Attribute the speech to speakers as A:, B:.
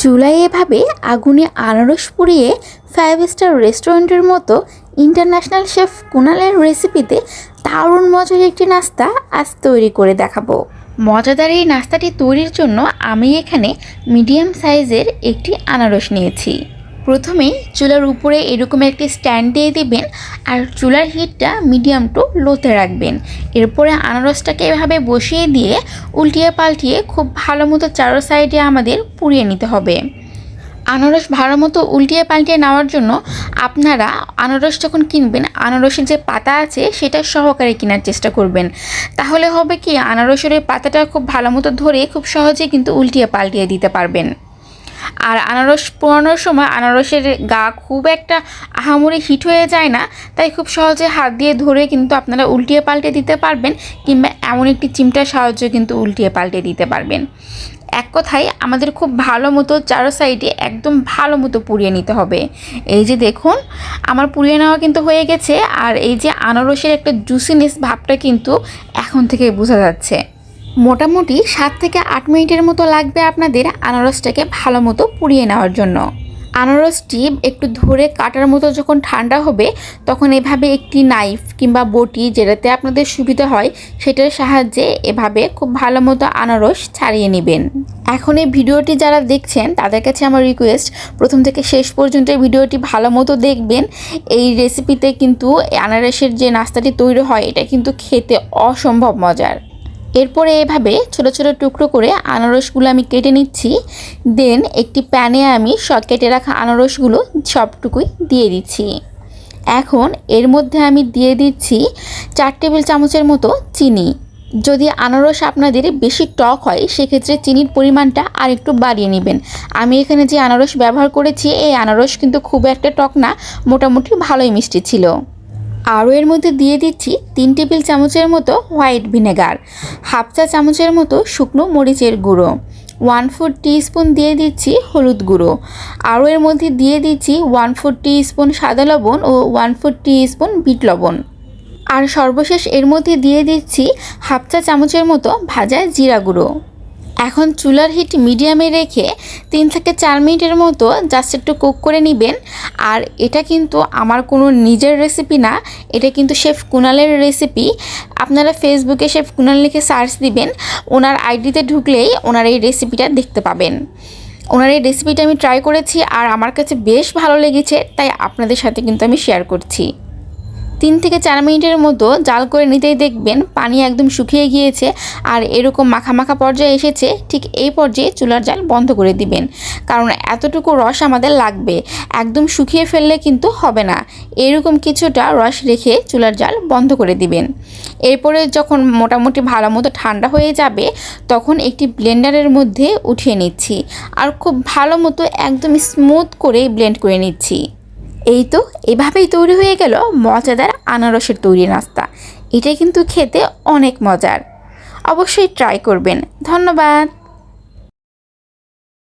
A: চুলায় এভাবে আগুনে আনারস পুড়িয়ে ফাইভ স্টার রেস্টুরেন্টের মতো ইন্টারন্যাশনাল শেফ কুনালের রেসিপিতে দারুণ মজার একটি নাস্তা আজ তৈরি করে দেখাবো। মজাদার এই নাস্তাটি তৈরির জন্য আমি এখানে মিডিয়াম সাইজের একটি আনারস নিয়েছি। প্রথমে চুলার উপরে এরকম একটি স্ট্যান্ড দিয়ে দেবেন আর চুলার হিটটা মিডিয়াম টু লোতে রাখবেন। এরপরে আনারসটাকে এভাবে বসিয়ে দিয়ে উল্টিয়ে পাল্টিয়ে খুব ভালো মতো চারো সাইডে আমাদের পুড়িয়ে নিতে হবে। আনারস ভালো মতো উল্টিয়ে পাল্টিয়ে নেওয়ার জন্য আপনারা আনারস যখন কিনবেন, আনারসের যে পাতা আছে সেটা সহকারে কেনার চেষ্টা করবেন। তাহলে হবে কি, আনারসের পাতাটা খুব ভালো মতো ধরে খুব সহজে কিন্তু উল্টিয়ে পাল্টিয়ে দিতে পারবেন। আর আনারস পোড়ানোর সময় আনারসের গা খুব একটা আহামরি হিট হয়ে যায় না, তাই খুব সহজে হাত দিয়ে ধরে কিন্তু আপনারা উল্টিয়ে পাল্টে দিতে পারবেন কিংবা এমন একটি চিমটার সাহায্যে কিন্তু উল্টিয়ে পাল্টে দিতে পারবেন। এক কথায় আমাদের খুব ভালো মতো চারো সাইডে একদম ভালো মতো পুড়িয়ে নিতে হবে। এই যে দেখুন, আমার পুড়িয়ে নেওয়া কিন্তু হয়ে গেছে আর এই যে আনারসের একটা জুসিনেস ভাবটা কিন্তু এখন থেকে বোঝা যাচ্ছে। মোটামুটি সাত থেকে আট মিনিটের মতো লাগবে আপনাদের আনারসটাকে ভালো মতো পুড়িয়ে নেওয়ার জন্য। আনারসটি একটু ধরে কাটার মতো যখন ঠান্ডা হবে, তখন এভাবে একটি নাইফ কিংবা বটি যেটাতে আপনাদের সুবিধা হয়, সেটার সাহায্যে এভাবে খুব ভালো মতো আনারস ছাড়িয়ে নেবেন। এখন এই ভিডিওটি যারা দেখছেন, তাদের কাছে আমার রিকোয়েস্ট প্রথম থেকে শেষ পর্যন্ত ভিডিওটি ভালো মতো দেখবেন। এই রেসিপিতে কিন্তু আনারসের যে নাস্তাটি তৈরি হয়, এটা কিন্তু খেতে অসম্ভব মজার। এরপরে এভাবে ছোট ছোট টুকরো করে আনারসগুলো আমি কেটে নিচ্ছি। দেন একটি প্যানে আমি সব কেটে রাখা আনারসগুলো সবটুকুই দিয়ে দিচ্ছি। এখন এর মধ্যে আমি দিয়ে দিচ্ছি চার টেবিল চামচের মতো চিনি। যদি আনারস আপনাদের বেশি টক হয়, সেক্ষেত্রে চিনির পরিমাণটা আর একটু বাড়িয়ে নেবেন। আমি এখানে যে আনারস ব্যবহার করেছি, এই আনারস কিন্তু খুব একটা টক না, মোটামুটি ভালোই মিষ্টি ছিল। আরও এর মধ্যে দিয়ে দিচ্ছি তিন টেবিল চামচের মতো হোয়াইট ভিনেগার, হাফ চা চামচের মতো শুকনো মরিচের গুঁড়ো, ওয়ান ফোর স্পুন দিয়ে দিচ্ছি হলুদ গুঁড়ো। আরও এর মধ্যে দিয়ে দিচ্ছি ওয়ান ফোর স্পুন সাদা লবণ ও ওয়ান ফোর স্পুন বিট লবণ। আর সর্বশেষ এর মধ্যে দিয়ে দিচ্ছি হাফ চা চামচের মতো ভাজা জিরা গুঁড়ো। এখন চুলার হিট মিডিয়ামে রেখে তিন থেকে চার মিনিটের মতো জাস্ট একটু কুক করে নেবেন। আর এটা কিন্তু আমার কোনো নিজের রেসিপি না, এটা কিন্তু শেফ কুনালের রেসিপি আপনারা ফেসবুকে শেফ কুনাল লিখে সার্চ দিবেন, ওনার আইডিতে ঢুকলেই ওনার এই রেসিপিটা দেখতে পাবেন। ওনার এই রেসিপিটা আমি ট্রাই করেছি আর আমার কাছে বেশ ভালো লেগেছে, তাই আপনাদের সাথে কিন্তু আমি শেয়ার করছি। তিন থেকে চার মিনিটের মতো জাল করে নিতেই দেখবেন পানি একদম শুকিয়ে গিয়েছে আর এরকম মাখা মাখা পর্যায়ে এসেছে, ঠিক এই পর্যায়ে চুলার জাল বন্ধ করে দিবেন। কারণ এতটুকু রস আমাদের লাগবে। একদম শুকিয়ে ফেললে কিন্তু হবে না। এরকম কিছুটা রস রেখে চুলার জাল বন্ধ করে দিবেন। এরপরে যখন মোটামুটি ভালো মতো ঠান্ডা হয়ে যাবে, তখন একটি ব্লেন্ডারের মধ্যে উঠিয়ে নিচ্ছি। আর খুব ভালো মতো একদম স্মুথ করে ব্লেন্ড করে নিচ্ছি। এই তো, এভাবেই তৈরি হয়ে গেল মজাদার আনারসের তৈরি নাস্তা। এটা কিন্তু খেতে অনেক মজার। অবশ্যই ট্রাই করবেন। ধন্যবাদ।